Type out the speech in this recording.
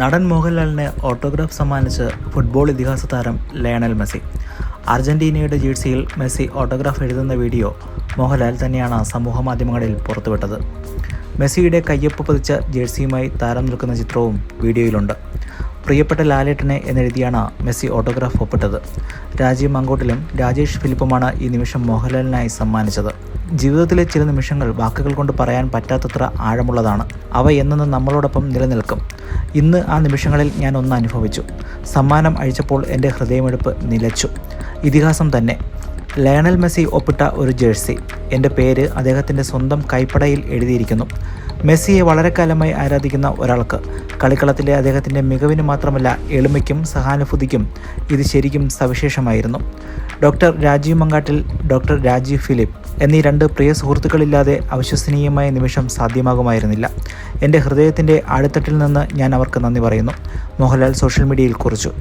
നടൻ മോഹൻലാലിന് ഓട്ടോഗ്രാഫ് സമ്മാനിച്ച് ഫുട്ബോൾ ഇതിഹാസ താരം ലയണൽ മെസ്സി. അർജന്റീനയുടെ ജേഴ്സിയിൽ മെസ്സി ഓട്ടോഗ്രാഫ് എഴുതുന്ന വീഡിയോ മോഹൻലാൽ തന്നെയാണ് സമൂഹ മാധ്യമങ്ങളിൽ പുറത്തുവിട്ടത്. മെസ്സിയുടെ കയ്യൊപ്പ് പതിച്ച ജേഴ്സിയുമായി താരം നിൽക്കുന്ന ചിത്രവും വീഡിയോയിലുണ്ട്. പ്രിയപ്പെട്ട ലാലേട്ടനെ എന്നെഴുതിയാണ് മെസ്സി ഓട്ടോഗ്രാഫ് ഒപ്പിട്ടത്. രാജീവ് മങ്കോട്ടിലും രാജേഷ് ഫിലിപ്പുമാണ് ഈ നിമിഷം മോഹൻലാലിനായി സമ്മാനിച്ചത്. ജീവിതത്തിലെ ചില നിമിഷങ്ങൾ വാക്കുകൾ കൊണ്ട് പറയാൻ പറ്റാത്തത്ര ആഴമുള്ളതാണ്. അവ എന്നും നമ്മളോടൊപ്പം നിലനിൽക്കും. ഇന്ന് ആ നിമിഷങ്ങളിൽ ഞാൻ ഒന്ന് അനുഭവിച്ചു. സമ്മാനം അഴിച്ചപ്പോൾ എന്റെ ഹൃദയമെടുപ്പ് നിലച്ചു. ഇതിഹാസം തന്നെ. ലയണൽ മെസ്സി ഒപ്പിട്ട ഒരു ജേഴ്സി. എന്റെ പേര് അദ്ദേഹത്തിന്റെ സ്വന്തം കൈപ്പടയിൽ എഴുതിയിരിക്കുന്നു. മെസ്സിയെ വളരെക്കാലമായി ആരാധിക്കുന്ന ഒരാൾക്ക്. കളിക്കളത്തിലെ അദ്ദേഹത്തിന്റെ മികവിന് മാത്രമല്ല എളിമയ്ക്കും സഹാനുഭൂതിക്കും ഇത് ശരിക്കും സവിശേഷമായിരുന്നു. Doctor Rajeev Mankattil doctor Rajeev Philip എന്നീ രണ്ട് പ്രിയ സുഹൃത്തുക്കളില്ലാതെ അവിശ്വസനീയമായ നിമിഷം സാധ്യമാകുമായിരുന്നില്ല. എന്റെ ഹൃദയത്തിന്റെ ആഴത്തട്ടിൽ നിന്ന് ഞാൻ അവർക്ക് നന്ദി പറയുന്നു. മോഹൻലാൽ സോഷ്യൽ മീഡിയയിൽ കുറിച്ചു.